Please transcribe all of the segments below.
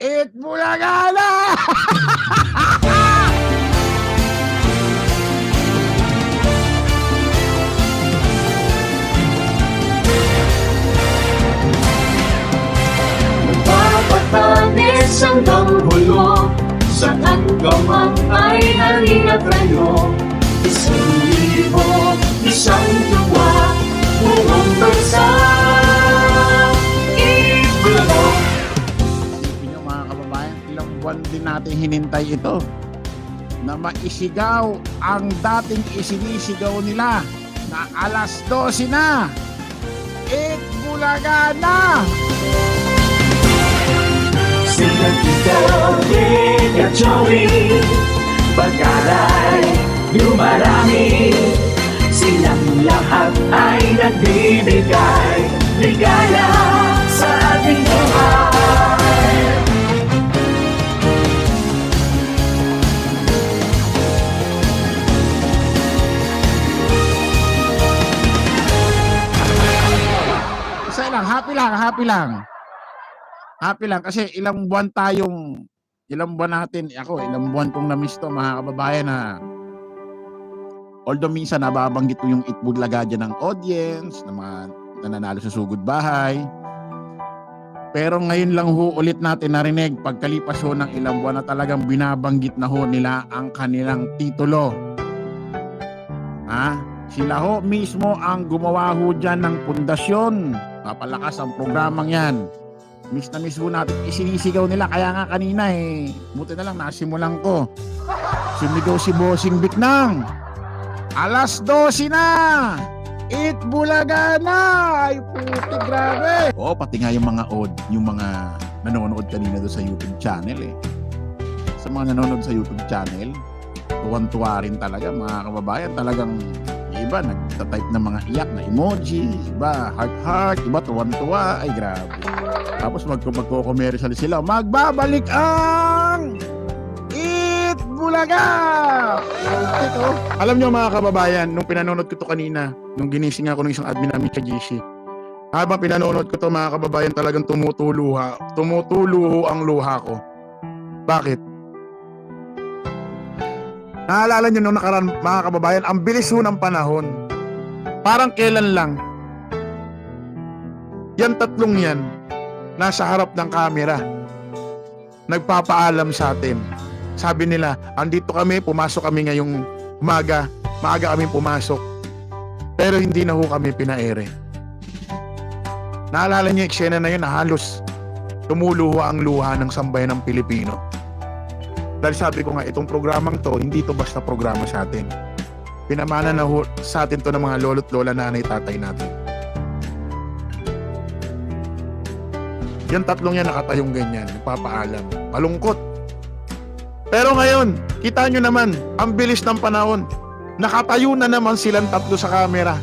It Bulaga na! Papatanis hanggang hulo Saan ka man ay halina't rayo Isang libo, isang tuwa Buong bansa buwan din natin hinintay ito na maisigaw ang dating isinisigaw nila na alas 12 na. It Bulaga na! Sila Tito, Rick at Joey Pag-alay, lumarami Silang lahat ay nagbibigay Ligaya sa ating buhay lang, happy lang, happy lang. Happy lang kasi ilang buwan tayong ilang buwan natin, ako, ilang buwan kong na-miss to mga kababayan na although minsan nababanggit ko yung itbudlaga dyan ng audience, ng mga nananalo sa sugod bahay. Pero ngayon lang ho ulit natin narinig pagkalipas ho ng ilang buwan na talagang binabanggit na ho nila ang kanilang titulo. Ha? Sila ho mismo ang gumawa ho dyan ng pundasyon. Papalakas ang programang yan. Miss na miss ho natin. Isinisigaw nila. Kaya nga kanina eh. Buti na lang nasimulan ko. Sumigaw si Bossing Biknang. Alas 12 na! It Bulaga na! Ay puti grabe! Oo, pati nga yung mga odd, yung mga nanonood kanina doon sa YouTube channel eh. Sa mga nanonood sa YouTube channel, tuwan-tuwa rin talaga mga kababayan. Talagang iba nagtatype ng mga iyak na emoji, iba heart heart, iba tuwan-tuwa. Ay grabe. Tapos mag magko-commercial sila. Magbabalik ang It Bulaga! Ito. Alam nyo mga kababayan, nung pinanonood ko to kanina, nung ginising ako ng isang admin namin sa GC, habang pinanonood ko to mga kababayan talagang tumutuluha, tumutuluho ang luha ko. Bakit? Naalala nyo nung nakaraan mga kababayan, ang bilis ho ng panahon. Parang kailan lang. Yan tatlong yan, nasa harap ng kamera. Nagpapaalam sa atin. Sabi nila, andito kami, pumasok kami ngayong umaga. Maaga kami pumasok. Pero hindi na ho kami pinaere. Naalala niyo yung eksena na yun na halos tumuluha ang luha ng sambayan ng Pilipino. Dahil sabi ko nga, itong programang to, hindi to basta programa sa atin. Pinamana na sa atin to ng mga lolo't lola, nanay, tatay natin. Yan tatlong yan nakatayong ganyan, nagpapaalam. Malungkot. Pero ngayon, kita nyo naman, ang bilis ng panahon. Nakatayo na naman silang tatlo sa camera.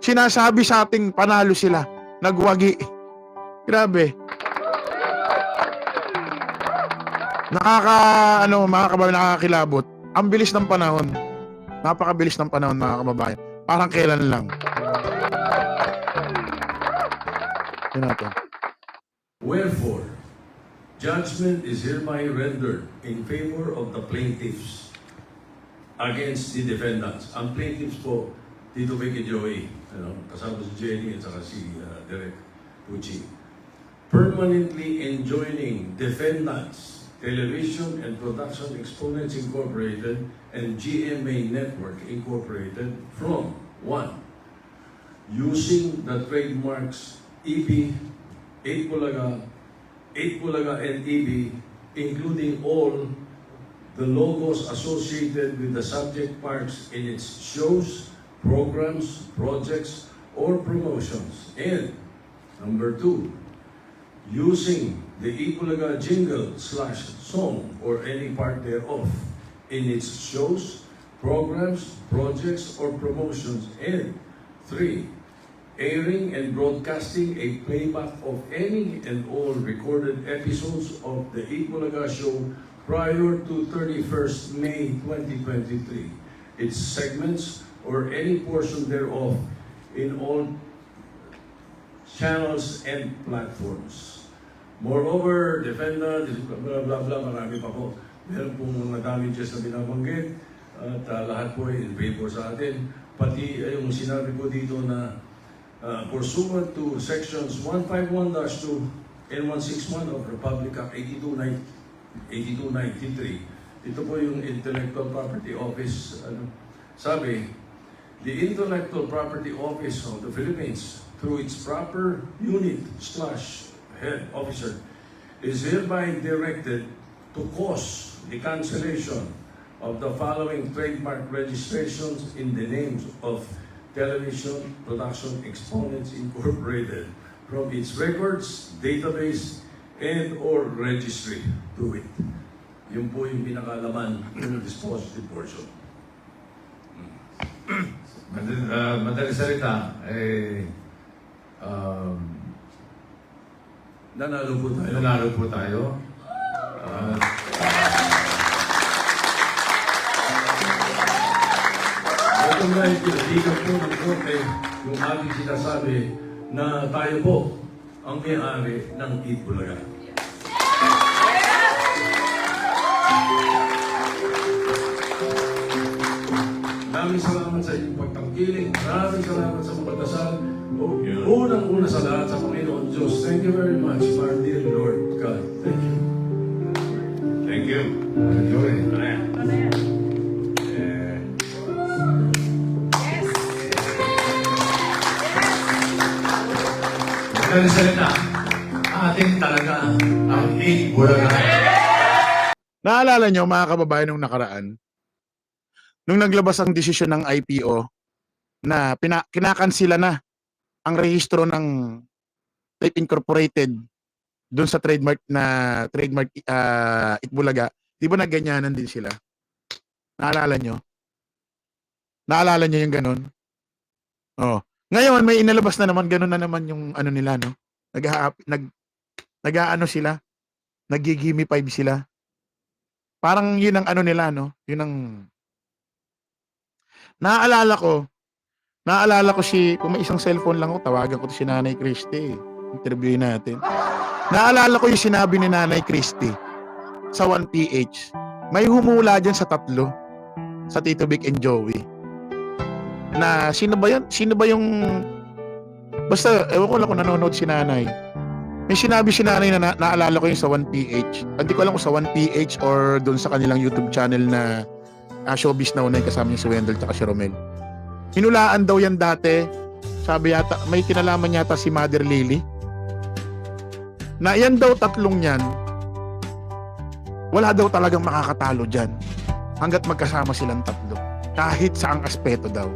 Sinasabi sa ating panalo sila. Nagwagi. Grabe. Nakaka, ano, mga kababayan, nakakakilabot. Ang bilis ng panahon. Napakabilis ng panahon, mga kababayan. Parang kailan lang. Yun natin. Wherefore, judgment is hereby rendered in favor of the plaintiffs against the defendants. Ang plaintiffs po, Tito Vicky Joey, ano, kasama si Jenny at saka si uh, Derek Pucci, permanently enjoining defendants, Television and Production Exponents Incorporated and GMA Network Incorporated from one, using the trademarks EB, 8 Bulaga, 8 Bulaga and EB, including all the logos associated with the subject parts in its shows, programs, projects, or promotions. And number two, using the Ipulaga jingle slash song or any part thereof in its shows, programs, projects, or promotions. And three, airing and broadcasting a playback of any and all recorded episodes of the Ipulaga show prior to 31st May 2023, its segments or any portion thereof in all channels and platforms. Moreover, defendant, blah, blah, blah, marami pa po. Meron pong mga damages na binabanggit at ah, lahat po ay in favor sa atin. Pati ay yung sinabi ko dito na uh, pursuant to sections 151-2 and 161 of Republic Act 8290 8293. Ito po yung Intellectual Property Office. Ano, sabi, the Intellectual Property Office of the Philippines, through its proper unit slash head officer, is hereby directed to cause the cancellation of the following trademark registrations in the names of Television Production Exponents Incorporated from its records, database, and or registry to it. Yun po yung pinakalaman ng dispositive portion. Madali, uh, madali salita, eh, um, Nanalo po tayo. nanalo po tayo. Uh, Ito nga yung pinatigan po ng korte yung aking sinasabi na tayo po ang may-ari ng Itbulaga. Maraming salamat sa inyong pagtangkiling. Maraming salamat sa mga dasal. O, unang-una sa lahat sa Panginoon Diyos. Thank you very much, our dear Lord God. Thank you. thank you. Uh, Joey. Eh, madali salita, ating talaga ang bulaga. Naalala nyo mga kababayan nung nakaraan, nung naglabas ang desisyon ng IPO na pina, kinakansila na ang rehistro ng Type Incorporated doon sa trademark na trademark uh, Itbulaga, di ba nagganyanan din sila? Naalala nyo? Naalala nyo yung ganun? Oh. Ngayon, may inalabas na naman, ganun na naman yung ano nila, no? Nag, nag, nag-ano sila? Nagigimify sila. Parang yun ang ano nila, no? Yun ang... Naaalala ko, naaalala ko si, kung may isang cellphone lang ko, tawagan ko si Nanay Christy. Interview natin. Naalala ko yung sinabi ni Nanay Christy sa 1PH. May humula dyan sa tatlo. Sa Tito Vic and Joey. Na, sino ba yan? Sino ba yung... Basta, ewan ko lang kung nanonood si Nanay. May sinabi si nanay na, na naalala ko yung sa 1PH. Hindi ko alam kung sa 1PH or doon sa kanilang YouTube channel na uh, showbiz na unay kasama niya si Wendell at si Romel. Hinulaan daw yan dati. Sabi yata, may kinalaman yata si Mother Lily. Na yan daw tatlong yan, wala daw talagang makakatalo dyan. Hanggat magkasama silang tatlo. Kahit saang aspeto daw.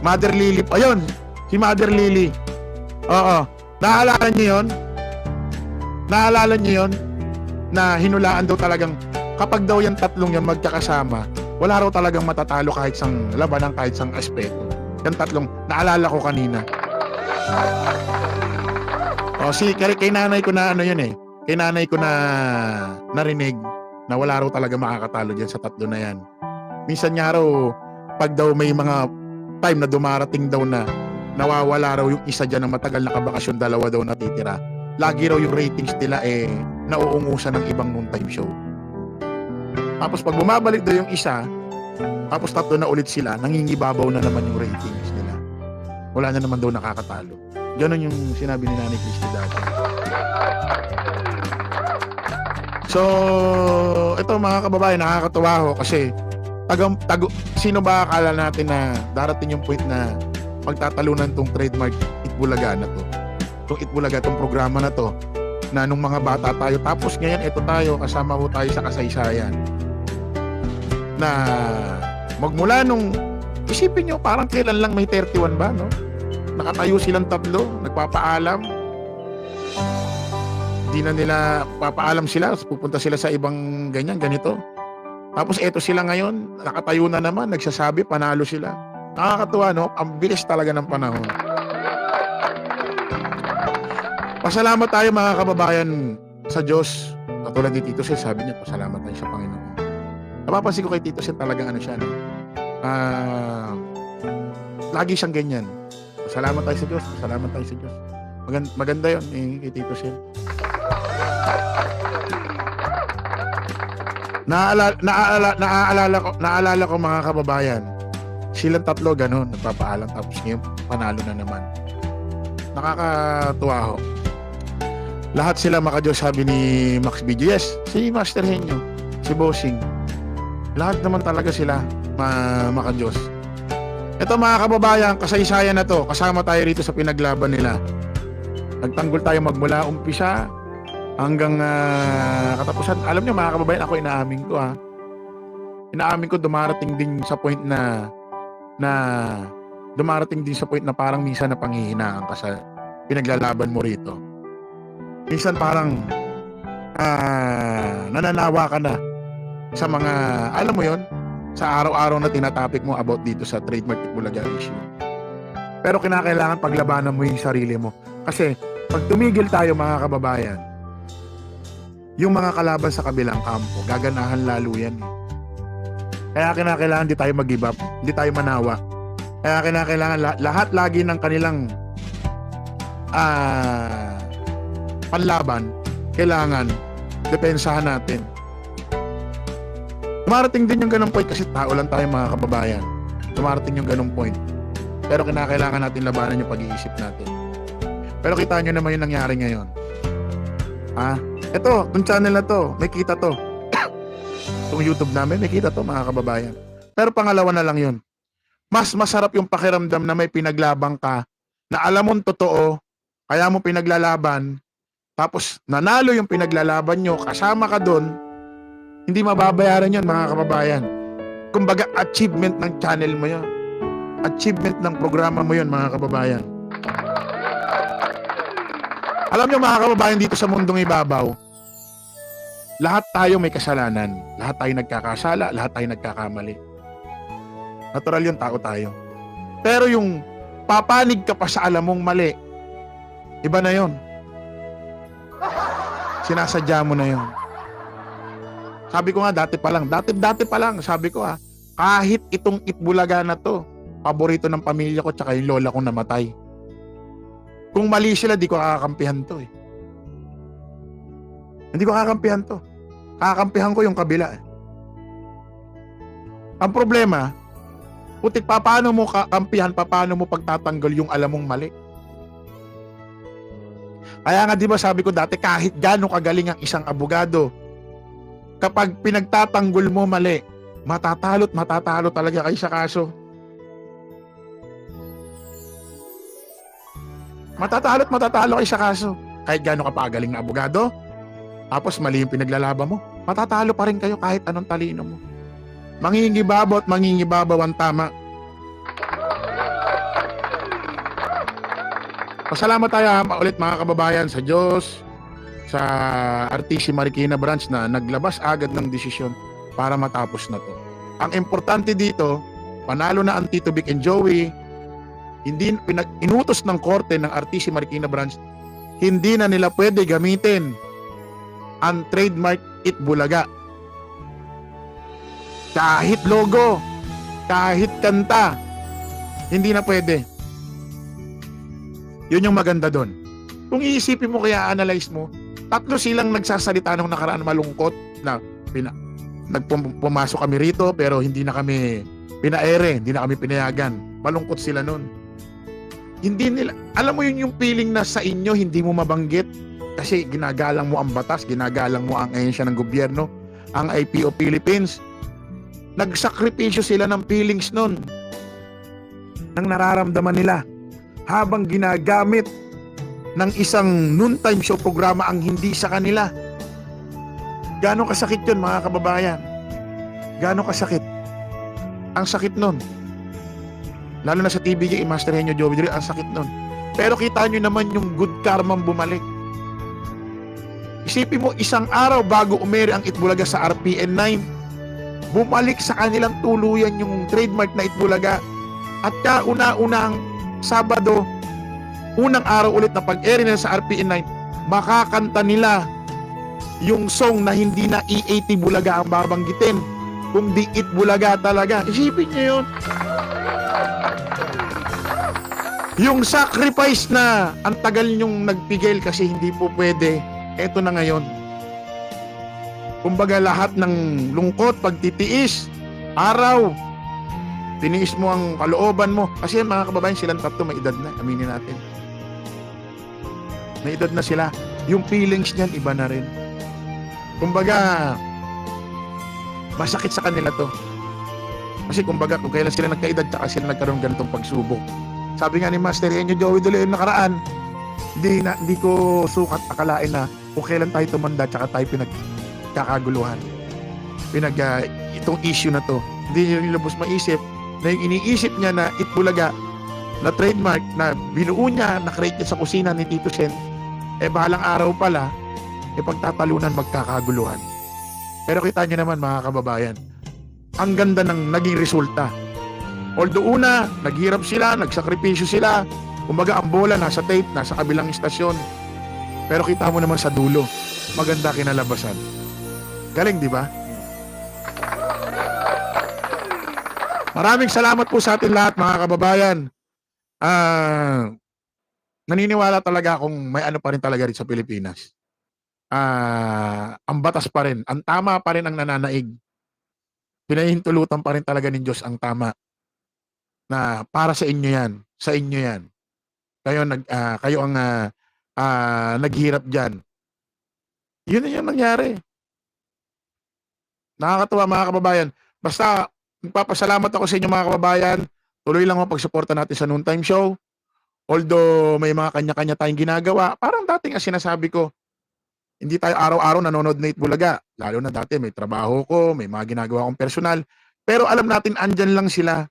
Mother Lily, ayun, si Mother Lily. Oo, Naalala niyo yon? Naalala niyo yon? Na hinulaan daw talagang kapag daw yung tatlong yan magkakasama, wala raw talagang matatalo kahit sang labanan kahit sang aspeto. Yung tatlong naalala ko kanina. O si kay, kay nanay ko na ano yun eh. Kay nanay ko na narinig na wala raw talaga makakatalo diyan sa tatlo na yan. Minsan nga raw pag daw may mga time na dumarating daw na nawawala raw yung isa dyan ng matagal na kabakasyon, dalawa daw natitira. Lagi raw yung ratings nila eh nauungusan ng ibang noontime show. Tapos pag bumabalik daw yung isa, tapos tatlo na ulit sila, nangingibabaw na naman yung ratings nila. Wala na naman daw nakakatalo. Ganon yung sinabi ni Nanay Christy dati. So, ito mga kababayan, nakakatuwa ho kasi tagam, tago, sino ba akala natin na darating yung point na pagtatalunan tong trademark Itbulaga na to. Tong Itbulaga, tong programa na to na nung mga bata tayo. Tapos ngayon, ito tayo, kasama ho tayo sa kasaysayan. Na magmula nung, isipin nyo, parang kailan lang may 31 ba, no? Nakatayo silang tatlo, nagpapaalam. Di na nila papaalam sila, pupunta sila sa ibang ganyan, ganito. Tapos eto sila ngayon, nakatayo na naman, nagsasabi, panalo sila. Nakakatuwa, no? Ang bilis talaga ng panahon. Pasalamat tayo mga kababayan sa Diyos. Katulad ni Tito Sen, sabi niya, pasalamat tayo sa Panginoon. Napapansin ko kay Tito Sen talagang ano siya, no? Ah, lagi siyang ganyan. Pasalamat tayo sa Diyos, pasalamat tayo sa Diyos. Maganda, maganda yun eh, kay Tito Sen. Naaalala, naaalala, naaalala ko, naaalala ko mga kababayan. Silang tatlo ganun, nagpapaalam tapos ngayon panalo na naman. Nakakatuwa ho. Lahat sila makadiyos sabi ni Max Video. Yes, si Master Henyo, si Bossing. Lahat naman talaga sila ma makadiyos. Ito mga kababayan, kasaysayan na to. Kasama tayo rito sa pinaglaban nila. Nagtanggol tayo magmula umpisa hanggang ah, katapusan. Alam niyo mga kababayan, ako inaamin ko ha. Inaamin ko dumarating din sa point na na dumarating din sa point na parang minsan na panghihinaan ka sa pinaglalaban mo rito. Minsan parang ah, nananawa ka na sa mga, alam mo yon sa araw-araw na tinatopic mo about dito sa trademark Itbulaga issue. Pero kinakailangan paglabanan mo yung sarili mo. Kasi pag tumigil tayo mga kababayan, yung mga kalaban sa kabilang kampo, gaganahan lalo yan. eh. Kaya kinakailangan di tayo mag-give up, hindi tayo manawa. Kaya kinakailangan la- lahat lagi ng kanilang ah panlaban, kailangan depensahan natin. Dumarating din yung ganung point kasi tao lang tayo mga kababayan. Dumarating yung ganung point. Pero kinakailangan natin labanan yung pag-iisip natin. Pero kita nyo naman yung nangyari ngayon. Ah, ito, tong channel na to, may kita to. Itong YouTube namin, may kita to mga kababayan. Pero pangalawa na lang yun. Mas masarap yung pakiramdam na may pinaglabang ka, na alam mong totoo, kaya mo pinaglalaban, tapos nanalo yung pinaglalaban nyo, kasama ka doon, hindi mababayaran yun mga kababayan. Kumbaga, achievement ng channel mo yun. Achievement ng programa mo yun mga kababayan. Alam nyo mga kababayan dito sa mundong ibabaw, lahat tayo may kasalanan. Lahat tayo nagkakasala, lahat tayo nagkakamali. Natural yung tao tayo. Pero yung papanig ka pa sa alam mong mali, iba na yon. Sinasadya mo na yon. Sabi ko nga dati pa lang, dati dati pa lang, sabi ko ah, kahit itong itbulaga na to, paborito ng pamilya ko tsaka yung lola kong namatay. Kung mali sila, di ko kakakampihan to eh. Hindi ko kakampihan to. Kakampihan ko yung kabila eh. Ang problema, putik pa, paano mo kakampihan, pa, paano mo pagtatanggol yung alam mong mali? Kaya nga di ba sabi ko dati, kahit gano'ng kagaling ang isang abogado, kapag pinagtatanggol mo mali, matatalo't matatalo talaga kayo sa kaso. Matatalo't matatalo kayo sa kaso. Kahit gano'ng kapagaling na abogado, tapos mali yung pinaglalaban mo, matatalo pa rin kayo kahit anong talino mo. Mangingibabaw at mangingibabaw ang tama. Pasalamat tayo ulit mga kababayan sa Diyos, sa RTC Marikina branch na naglabas agad ng desisyon para matapos na to. Ang importante dito, panalo na ang Tito Vic and Joey, hindi pinag inutos ng korte ng RTC Marikina branch, hindi na nila pwede gamitin ang trademark Itbulaga. Kahit logo, kahit kanta, hindi na pwede. Yun yung maganda doon. Kung iisipin mo kaya analyze mo, tatlo silang nagsasalita nung nakaraan malungkot na pina, nagpumasok kami rito pero hindi na kami pinaere, hindi na kami pinayagan. Malungkot sila noon. Hindi nila, alam mo yun yung feeling na sa inyo hindi mo mabanggit kasi ginagalang mo ang batas, ginagalang mo ang ahensya ng gobyerno, ang IPO Philippines. Nagsakripisyo sila ng feelings nun. Nang nararamdaman nila habang ginagamit ng isang noontime show programa ang hindi sa kanila. Gano'ng kasakit yun mga kababayan? Gano'ng kasakit? Ang sakit nun. Lalo na sa TVG, Master Henyo Joey Drill, ang sakit nun. Pero kita nyo naman yung good karma bumalik. Isipin mo, isang araw bago umere ang Itbulaga sa RPN 9, bumalik sa kanilang tuluyan yung trademark na Itbulaga. At kauna-unang Sabado, unang araw ulit na pag-air nila sa RPN 9, makakanta nila yung song na hindi na E80 Bulaga ang babanggitin, kung di It Bulaga talaga. Isipin niyo yun. Yung sacrifice na ang tagal nyong nagpigil kasi hindi po pwede Eto na ngayon. Kumbaga lahat ng lungkot, pagtitiis, araw, tiniis mo ang kalooban mo. Kasi mga kababayan, silang tatlo may edad na, aminin natin. May edad na sila. Yung feelings niyan, iba na rin. Kumbaga, masakit sa kanila to. Kasi kumbaga, kung kailan sila nagkaedad, tsaka sila nagkaroon ganitong pagsubok. Sabi nga ni Master Enyo Joey Dole yung nakaraan, hindi, na, hindi ko sukat akalain na kung kailan tayo tumanda, tsaka tayo pinagkakaguluhan. Pinag, ah, itong issue na to. Hindi niya rin lubos maisip na yung iniisip niya na Itbulaga na trademark na binuo niya, na-create niya sa kusina ni Tito Sen, eh bahalang araw pala, eh pagtatalunan magkakaguluhan. Pero kita niyo naman mga kababayan, ang ganda ng naging resulta. Although una, naghirap sila, nagsakripisyo sila, kumbaga ang bola nasa tape, nasa kabilang istasyon. Pero kita mo naman sa dulo, maganda kinalabasan. Galing, di ba? Maraming salamat po sa atin lahat mga kababayan. Ah, naniniwala talaga akong may ano pa rin talaga rin sa Pilipinas. Ah, ang batas pa rin, ang tama pa rin ang nananaig. Pinahintulutan pa rin talaga ng Diyos ang tama. Na para sa inyo 'yan, sa inyo 'yan. Kayo nag ah, kayo ang ah, ah, naghirap diyan. Yun na yung nangyari. Nakakatuwa mga kababayan. Basta Nagpapasalamat ako sa inyo mga kababayan. Tuloy lang ang pagsuporta natin sa Noontime Show. Although may mga kanya-kanya tayong ginagawa, parang dating ang sinasabi ko, hindi tayo araw-araw nanonood na Itbulaga. Lalo na dati may trabaho ko, may mga ginagawa akong personal. Pero alam natin, andyan lang sila.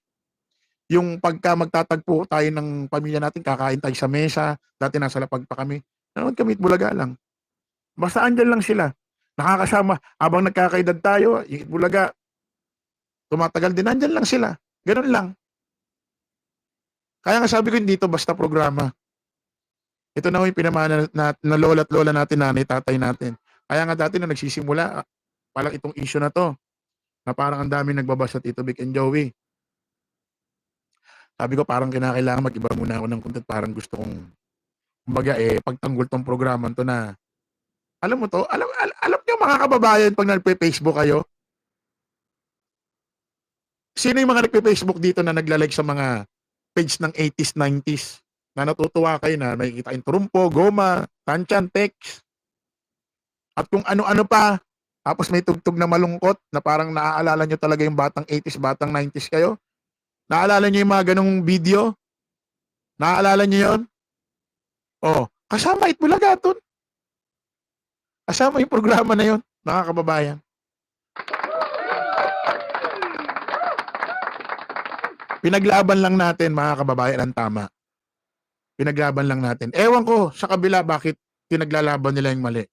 Yung pagka magtatagpo tayo ng pamilya natin, kakain tayo sa mesa, dati nasa lapag pa kami, nanonood kami Itbulaga lang. Basta andyan lang sila. Nakakasama. Habang nagkakaedad tayo, yung Itbulaga, tumatagal din, nandyan lang sila. Ganun lang. Kaya nga sabi ko, hindi to basta programa. Ito na yung pinamana na, na lola at lola natin, nanay, tatay natin. Kaya nga dati na nagsisimula, palang itong issue na to, na parang ang dami nagbabasa Tito Vic and Joey. Sabi ko, parang kinakailangan mag-iba muna ako ng content. Parang gusto kong, kumbaga eh, pagtanggol tong programa to na, alam mo to, alam, alam, alam niyo mga kababayan, pag nagpe-Facebook kayo, Sino yung mga nagpe-Facebook dito na nagla-like sa mga page ng 80s, 90s? Na natutuwa kayo na makikita yung turumpo, goma, tanchan, text. At kung ano-ano pa, tapos may tugtog na malungkot na parang naaalala nyo talaga yung batang 80s, batang 90s kayo. Naaalala nyo yung mga ganong video? Naaalala nyo yon? Oh, kasama Itbulaga dun. Kasama yung programa na yon, mga kababayan. Pinaglaban lang natin mga kababayan ang tama. Pinaglaban lang natin. Ewan ko sa kabila bakit pinaglalaban nila yung mali.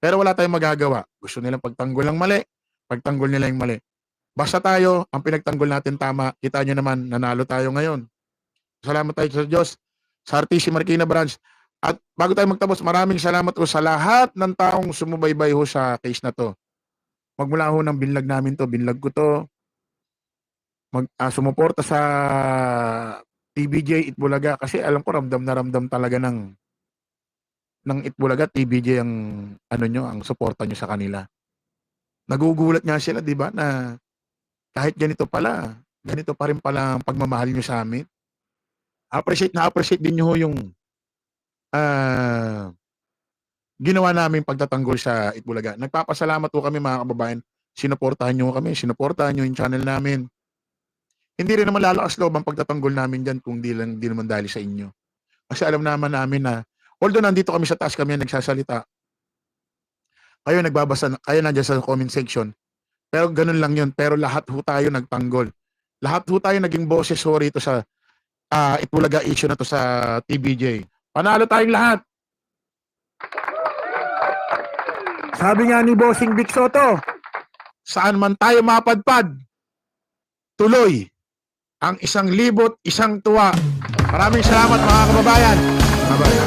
Pero wala tayong magagawa. Gusto nilang pagtanggol ng mali, pagtanggol nila yung mali. Basta tayo, ang pinagtanggol natin tama, kita nyo naman, nanalo tayo ngayon. Salamat tayo sa Diyos, sa RTC Marikina Branch. At bago tayo magtapos, maraming salamat po sa lahat ng taong sumubaybay ho sa case na to. Magmula ho ng binlag namin to, binlag ko to, mag ah, sumuporta sa TBJ Itbulaga kasi alam ko ramdam na ramdam talaga ng ng Itbulaga TBJ ang ano nyo, ang suporta nyo sa kanila. Nagugulat nga sila, 'di ba, na kahit ganito pala, ganito pa rin pala ang pagmamahal nyo sa amin. Appreciate na appreciate din nyo yung ah ginawa namin pagtatanggol sa Itbulaga. Nagpapasalamat po kami mga kababayan. Sinuportahan nyo kami, sinuportahan nyo yung channel namin. Hindi rin naman lalakas loob ang pagtatanggol namin dyan kung di, lang, di naman dahil sa inyo. Kasi alam naman namin na, although nandito kami sa taas kami nagsasalita, kayo nagbabasa, kayo nandiyan sa comment section, pero ganun lang yun. Pero lahat ho tayo nagtanggol. Lahat ho tayo naging boses ho rito sa uh, Itbulaga issue na to sa TBJ. Panalo tayong lahat. Sabi nga ni Bossing Vic Soto, saan man tayo mapadpad, tuloy ang isang libot, isang tuwa. Maraming salamat mga kababayan. Bye-bye.